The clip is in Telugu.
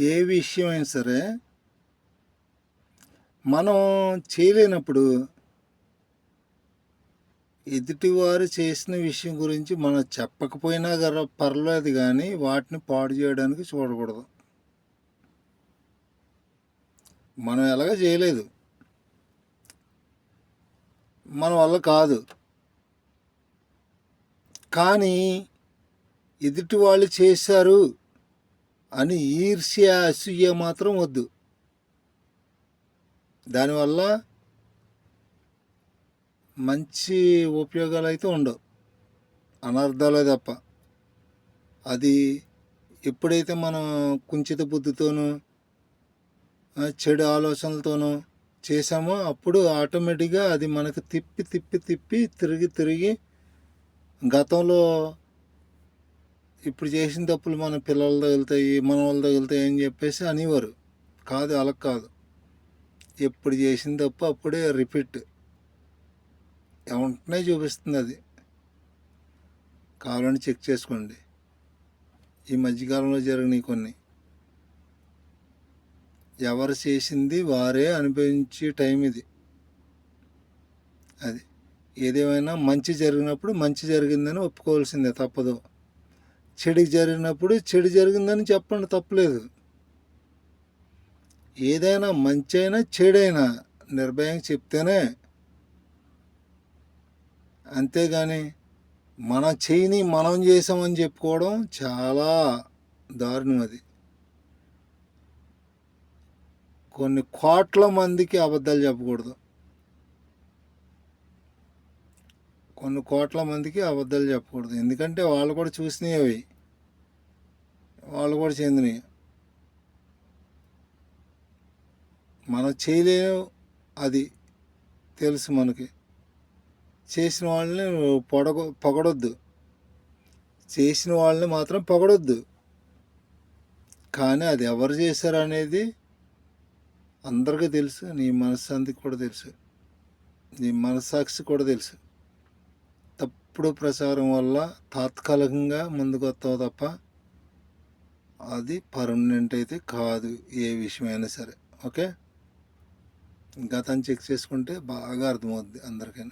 ఏ విషయమైనా సరే మనం చేయలేనప్పుడు ఎదుటివారు చేసిన విషయం గురించి మనం చెప్పకపోయినా గర పర్లేదు కానీ వాటిని పాడు చేయడానికి చూడకూడదు. మనం ఎలాగ చేయలేదు. మన వల్ల కాదు. కానీ ఎదుటి వాళ్ళు చేశారు. అని ఈర్ష్య అసూయ మాత్రం వద్దు. దానివల్ల మంచి ఉపయోగాలు అయితే ఉండవు. అనర్థాలే తప్ప. అది ఎప్పుడైతే మనం కుంచిత బుద్ధితోనూ చెడు ఆలోచనలతోనూ చేసామో అప్పుడు ఆటోమేటిక్గా అది మనకు తిప్పి తిప్పి తిప్పి తిరిగి తిరిగి గతంలో ఇప్పుడు చేసిన తప్పులు మన పిల్లలు తగులుతాయి మన వాళ్ళు తగులుతాయి అని చెప్పేసి అనేవారు. కాదు అలా కాదు. ఎప్పుడు చేసిన తప్పు అప్పుడే రిపీట్. వెంటనే చూపిస్తుంది అది. కావాలని చెక్ చేసుకోండి. ఈ మధ్యకాలంలో జరిగినాయి కొన్ని. ఎవరు చేసింది వారే అనుభవించే టైం ఇది. అది. ఏదేమైనా మంచి జరిగినప్పుడు మంచి జరిగిందని ఒప్పుకోవాల్సిందే తప్పదు. చెడు జరిగినప్పుడు చెడు జరిగిందని చెప్పండి తప్పలేదు. ఏదైనా మంచి అయినా చెడైనా నిర్భయంగా చెప్తేనే అంతేగాని మన చేయని మనం చేసామని చెప్పుకోవడం చాలా దారుణం అది. కొన్ని కోట్ల మందికి అబద్ధాలు చెప్పకూడదు. కొన్ని కోట్ల మందికి అబద్ధాలు చెప్పకూడదు. ఎందుకంటే వాళ్ళు కూడా చూసినవి అవి. వాళ్ళు కూడా చెందినవి. మనం చేయలేము అది తెలుసు మనకి. చేసిన వాళ్ళని పొడగ పొగడొద్దు. చేసిన వాళ్ళని మాత్రం పొగడొద్దు. కానీ అది ఎవరు చేశారు అనేది అందరికీ తెలుసు. నీ మనశ్శాంతికి కూడా తెలుసు. నీ మనస్సాక్షి కూడా తెలుసు. తప్పుడు ప్రచారం వల్ల తాత్కాలికంగా ముందుకు వస్తావు తప్ప అది పర్మనెంట్ అయితే కాదు ఏ విషయమైనా సరే. ఓకే? గతం చెక్ చేసుకుంటే బాగా అర్థమవుద్ది అందరికీ